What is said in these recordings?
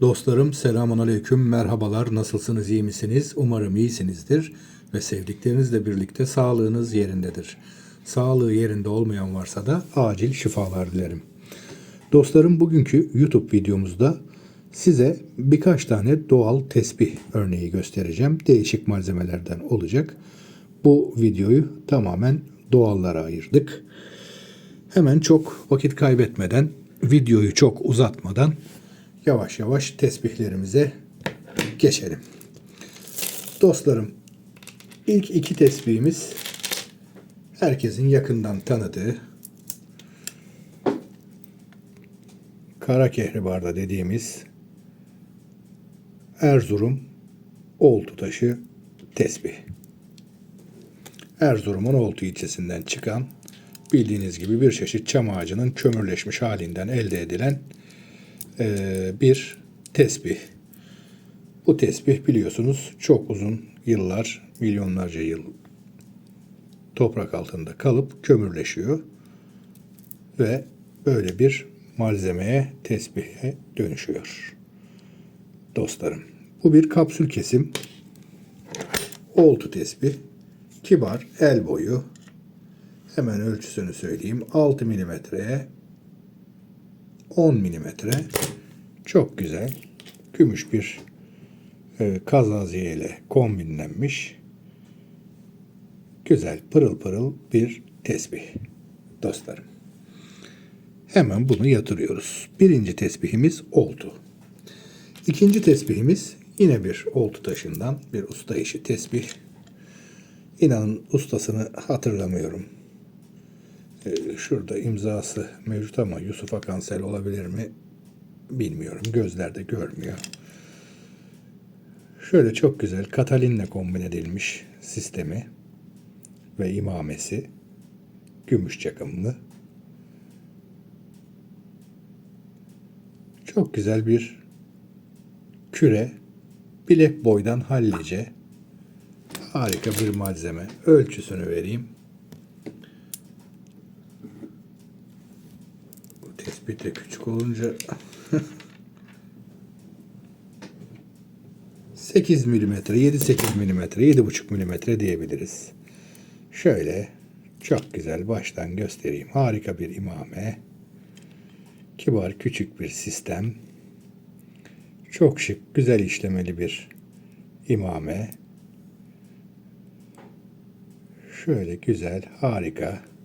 Dostlarım selamun aleyküm merhabalar nasılsınız iyi misiniz umarım iyisinizdir ve sevdiklerinizle birlikte sağlığınız yerindedir. Sağlığı yerinde olmayan varsa da acil şifalar dilerim. Dostlarım bugünkü YouTube videomuzda size birkaç tane doğal tesbih örneği göstereceğim. Değişik malzemelerden olacak. Bu videoyu tamamen doğallara ayırdık. Hemen çok vakit kaybetmeden, videoyu çok uzatmadan yavaş yavaş tesbihlerimize geçelim. Dostlarım, ilk iki tesbihimiz herkesin yakından tanıdığı kara kehribarda dediğimiz Erzurum oltu taşı tesbih. Erzurum'un Oltu ilçesinden çıkan bildiğiniz gibi bir çeşit çam ağacının kömürleşmiş halinden elde edilen bir tesbih. Bu tesbih biliyorsunuz çok uzun yıllar, milyonlarca yıl toprak altında kalıp kömürleşiyor ve böyle bir malzemeye, tesbihe dönüşüyor. Dostlarım, bu bir kapsül kesim. Oltu tesbih. Kibar, el boyu. Hemen ölçüsünü söyleyeyim. 6 milimetreye 10 milimetre. Çok güzel. Gümüş bir e, kazaziye ile kombinlenmiş. Güzel, pırıl pırıl bir tesbih. Dostlarım. Hemen bunu yatırıyoruz. Birinci tesbihimiz oldu. İkinci tesbihimiz yine bir oltu taşından bir usta işi tesbih. İnanın ustasını hatırlamıyorum. Ee, şurada imzası mevcut ama Yusuf Akansel olabilir mi bilmiyorum. Gözlerde görmüyor. Şöyle çok güzel Katalin'le kombin edilmiş sistemi ve imamesi. Gümüş çakımlı. Çok güzel bir küre. Bilek boydan hallice. Harika bir malzeme. Ölçüsünü vereyim. Tespit de küçük olunca 8 milimetre, 7-8 milimetre, 7,5 milimetre diyebiliriz. Şöyle çok güzel baştan göstereyim. Harika bir imame. Kibar küçük bir sistem. Çok şık, güzel işlemeli bir imame. Şöyle güzel, harika.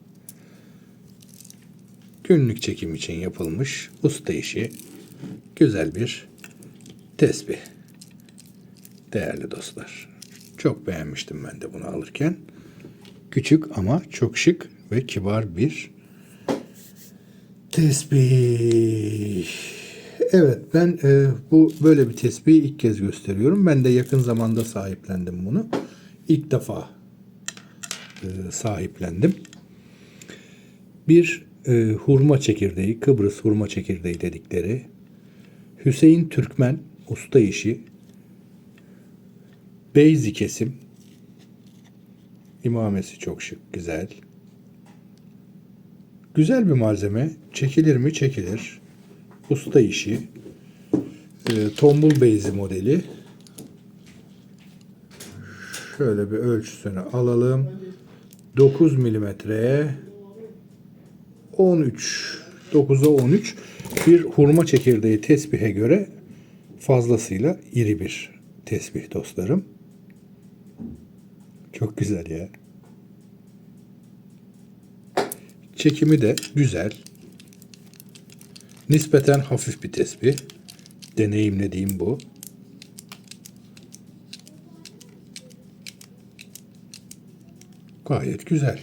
Günlük çekim için yapılmış usta işi. Güzel bir tesbih. Değerli dostlar. Çok beğenmiştim ben de bunu alırken. Küçük ama çok şık ve kibar bir tesbih. Evet ben e, bu böyle bir tesbihi ilk kez gösteriyorum. Ben de yakın zamanda sahiplendim bunu. İlk defa e, sahiplendim. Bir e, hurma çekirdeği, Kıbrıs hurma çekirdeği dedikleri Hüseyin Türkmen usta işi Beyzi kesim imamesi çok şık, güzel. Güzel bir malzeme. Çekilir mi? Çekilir. Usta işi. E, tombul beyzi modeli. Şöyle bir ölçüsünü alalım. 9 milimetreye 13 9'a 13 bir hurma çekirdeği tesbihe göre fazlasıyla iri bir tesbih dostlarım. Çok güzel ya. Çekimi de güzel. Nispeten hafif bir tesbih. Deneyimlediğim bu. Gayet güzel.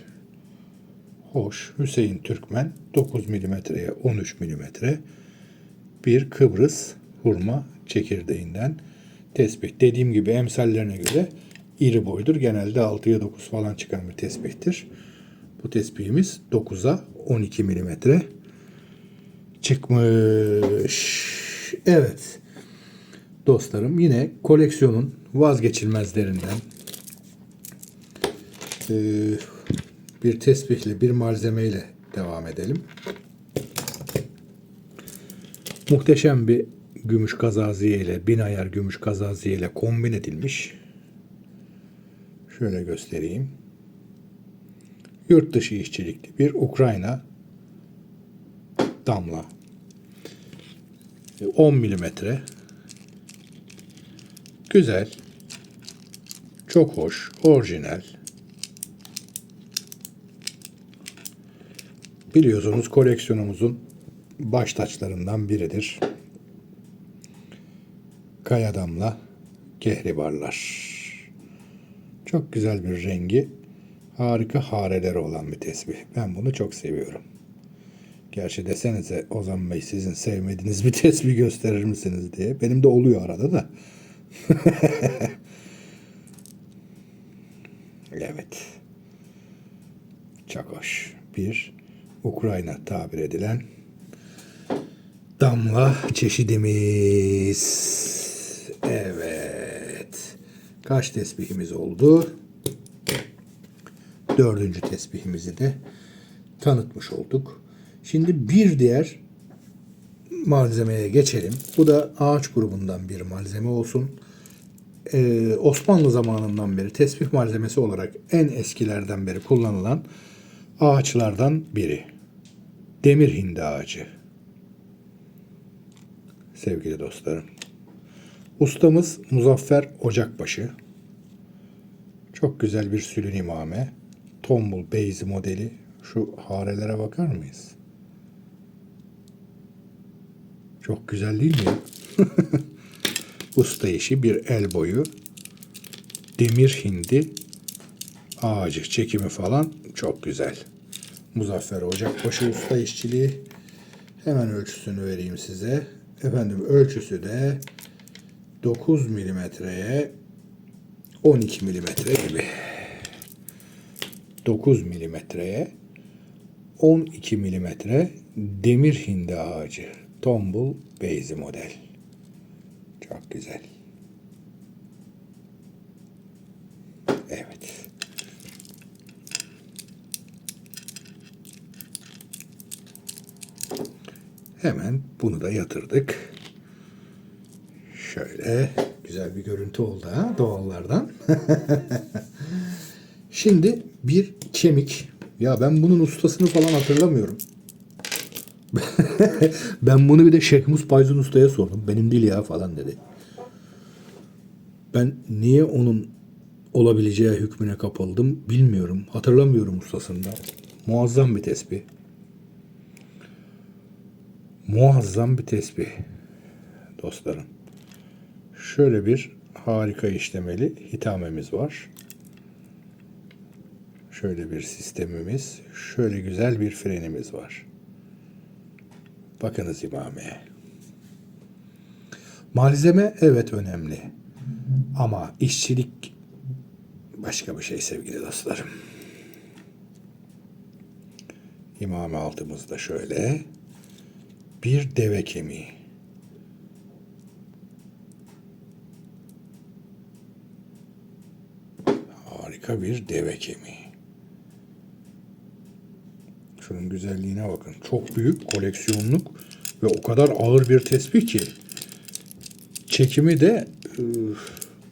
Hoş. Hüseyin Türkmen 9 milimetreye 13 milimetre bir Kıbrıs hurma çekirdeğinden tesbih. Dediğim gibi emsallerine göre iri boydur. Genelde 6'ya 9 falan çıkan bir tesbihtir. Bu tesbihimiz 9'a 12 milimetre çıkmış. Evet. Dostlarım yine koleksiyonun vazgeçilmezlerinden ee, bir tesbihle, bir malzemeyle devam edelim. Muhteşem bir gümüş kazaziye ile bin ayar gümüş kazaziye ile kombin edilmiş. Şöyle göstereyim. Yurt dışı işçilikli bir Ukrayna damla. 10 milimetre. Güzel. Çok hoş. Orijinal. Biliyorsunuz koleksiyonumuzun baş taçlarından biridir. Kaya damla kehribarlar. Çok güzel bir rengi. Harika hareleri olan bir tesbih. Ben bunu çok seviyorum. Gerçi desenize Ozan Bey sizin sevmediğiniz bir tesbih gösterir misiniz diye. Benim de oluyor arada da. evet. Çok hoş. Bir Ukrayna tabir edilen damla çeşidimiz. Evet. Kaç tesbihimiz oldu? Dördüncü tesbihimizi de tanıtmış olduk. Şimdi bir diğer malzemeye geçelim. Bu da ağaç grubundan bir malzeme olsun. Ee, Osmanlı zamanından beri tesbih malzemesi olarak en eskilerden beri kullanılan ağaçlardan biri. Demir hindi ağacı. Sevgili dostlarım. Ustamız Muzaffer Ocakbaşı. Çok güzel bir sülün imame. Tombul Beyzi modeli. Şu harelere bakar mıyız? Çok güzel değil mi? Usta işi bir el boyu. Demir hindi ağacı çekimi falan çok güzel. Muzaffer Ocakbaşı usta işçiliği. Hemen ölçüsünü vereyim size. Efendim ölçüsü de 9 milimetreye 12 milimetre gibi. 9 milimetreye 12 milimetre demir hindi ağacı. Tombul Beyzi model. Çok güzel. Evet. Hemen bunu da yatırdık. Şöyle güzel bir görüntü oldu ha doğallardan. Şimdi bir kemik. Ya ben bunun ustasını falan hatırlamıyorum. ben bunu bir de Şehmus Bayzun Usta'ya sordum. Benim değil ya falan dedi. Ben niye onun olabileceği hükmüne kapıldım bilmiyorum. Hatırlamıyorum ustasından. Muazzam bir tesbih. Muazzam bir tesbih dostlarım. Şöyle bir harika işlemeli hitamemiz var. Şöyle bir sistemimiz, şöyle güzel bir frenimiz var. Bakınız imameye. Malzeme evet önemli. Ama işçilik başka bir şey sevgili dostlarım. İmame altımızda şöyle bir deve kemiği. Harika bir deve kemiği. Şunun güzelliğine bakın. Çok büyük koleksiyonluk ve o kadar ağır bir tesbih ki çekimi de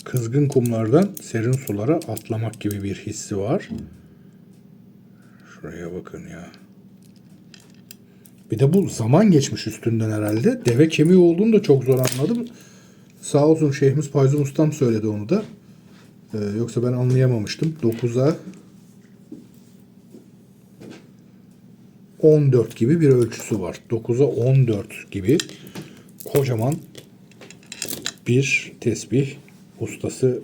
kızgın kumlardan serin sulara atlamak gibi bir hissi var. Şuraya bakın ya. Bir de bu zaman geçmiş üstünden herhalde. Deve kemiği olduğunu da çok zor anladım. Sağ olsun Şeyhimiz Payzun Ustam söyledi onu da. Ee, yoksa ben anlayamamıştım. 9'a 14 gibi bir ölçüsü var. 9'a 14 gibi kocaman bir tesbih ustası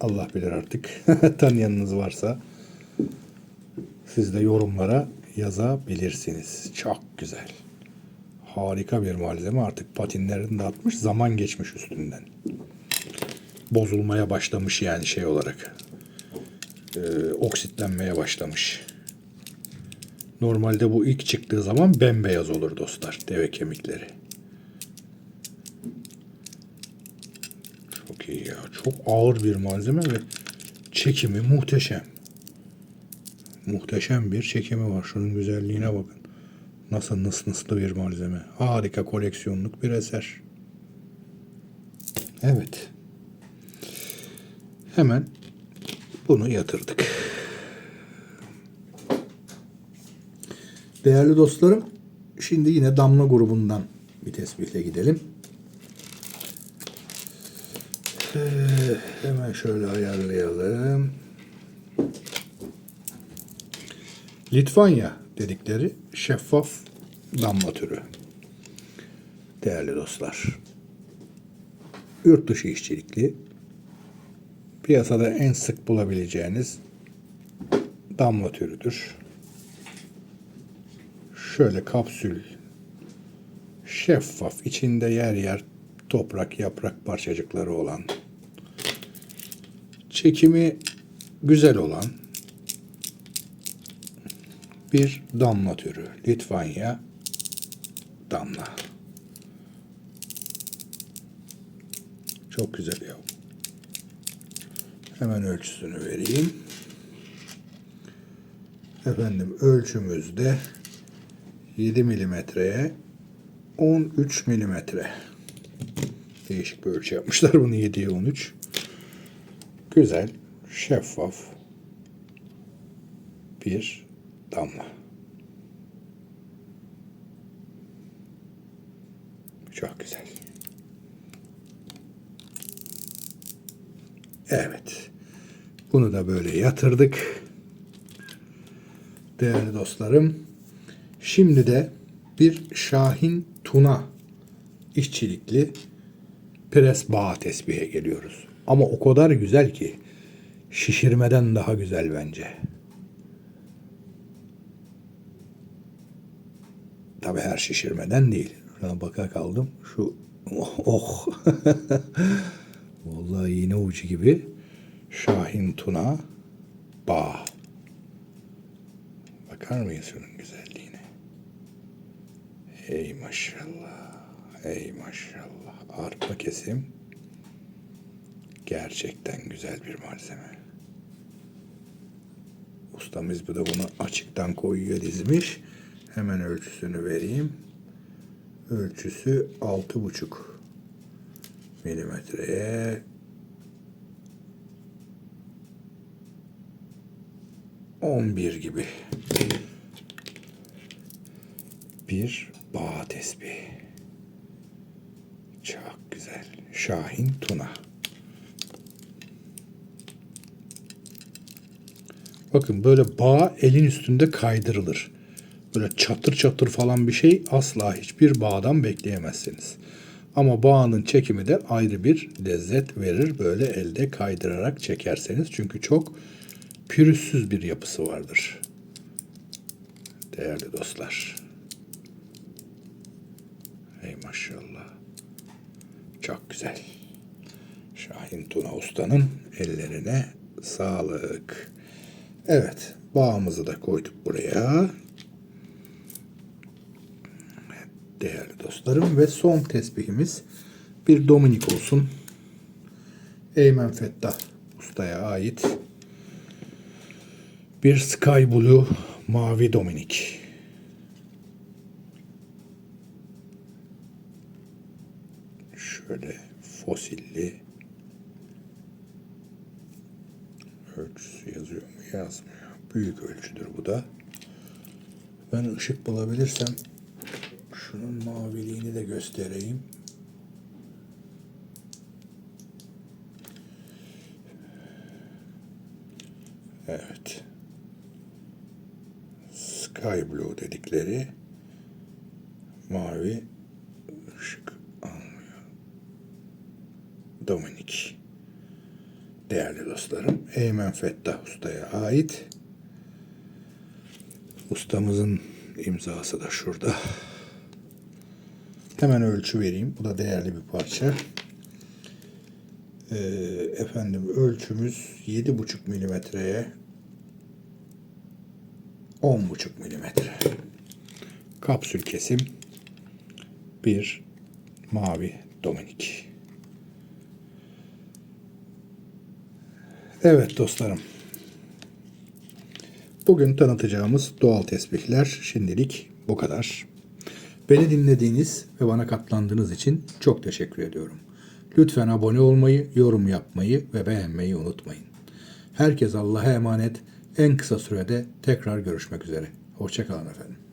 Allah bilir artık tanıyanınız varsa siz de yorumlara yazabilirsiniz. Çok güzel. Harika bir malzeme artık patinlerini de atmış zaman geçmiş üstünden. Bozulmaya başlamış yani şey olarak. Ee, oksitlenmeye başlamış. Normalde bu ilk çıktığı zaman bembeyaz olur dostlar deve kemikleri. Çok iyi ya. Çok ağır bir malzeme ve çekimi muhteşem. Muhteşem bir çekimi var. Şunun güzelliğine bakın. Nasıl nıs nıslı bir malzeme. Harika koleksiyonluk bir eser. Evet. Hemen bunu yatırdık. Değerli dostlarım, şimdi yine damla grubundan bir tesbihle gidelim. Ee, hemen şöyle ayarlayalım. Litvanya dedikleri şeffaf damla türü. Değerli dostlar. Yurt dışı işçilikli. Piyasada en sık bulabileceğiniz damla türüdür. Şöyle kapsül şeffaf içinde yer yer toprak yaprak parçacıkları olan çekimi güzel olan bir damla türü. Litvanya damla. Çok güzel ya. Hemen ölçüsünü vereyim. Efendim ölçümüzde 7 milimetreye 13 milimetre. Değişik bir ölçü yapmışlar bunu 7'ye 13. Güzel, şeffaf bir damla. Çok güzel. Evet. Bunu da böyle yatırdık. Değerli dostlarım. Şimdi de bir Şahin Tuna işçilikli pres bağ tesbihe geliyoruz. Ama o kadar güzel ki şişirmeden daha güzel bence. Tabi her şişirmeden değil. Şuna baka kaldım. Şu oh. oh. Vallahi iğne ucu gibi Şahin Tuna bağ. Bakar mıyız şunun güzelliğine? Ey maşallah. Ey maşallah. Arpa kesim. Gerçekten güzel bir malzeme. Ustamız bu da bunu açıktan koyuyor dizmiş. Hemen ölçüsünü vereyim. Ölçüsü altı buçuk milimetreye on bir gibi bir bağ tesbih. Çok güzel. Şahin Tuna. Bakın böyle bağ elin üstünde kaydırılır. Böyle çatır çatır falan bir şey asla hiçbir bağdan bekleyemezsiniz. Ama bağının çekimi de ayrı bir lezzet verir. Böyle elde kaydırarak çekerseniz. Çünkü çok pürüzsüz bir yapısı vardır. Değerli dostlar. Ey maşallah. Çok güzel. Şahin Tuna Usta'nın ellerine sağlık. Evet, bağımızı da koyduk buraya. Değerli dostlarım ve son tesbihimiz bir Dominik olsun. Eymen Fettah Usta'ya ait bir Sky Blue mavi Dominik. Şöyle fosilli ölçüsü yazıyor mu? Yazmıyor. Büyük ölçüdür bu da. Ben ışık bulabilirsem şunun maviliğini de göstereyim. Evet. Sky Blue dedikleri mavi ışık almıyor. Dominik. Değerli dostlarım, Eymen Fettah Usta'ya ait. Ustamızın imzası da şurada. Hemen ölçü vereyim. Bu da değerli bir parça. Ee, efendim ölçümüz 7,5 milimetreye 10,5 milimetre. Kapsül kesim bir mavi Dominik. Evet dostlarım. Bugün tanıtacağımız doğal tesbihler şimdilik bu kadar. Beni dinlediğiniz ve bana katlandığınız için çok teşekkür ediyorum. Lütfen abone olmayı, yorum yapmayı ve beğenmeyi unutmayın. Herkes Allah'a emanet. En kısa sürede tekrar görüşmek üzere. Hoşçakalın efendim.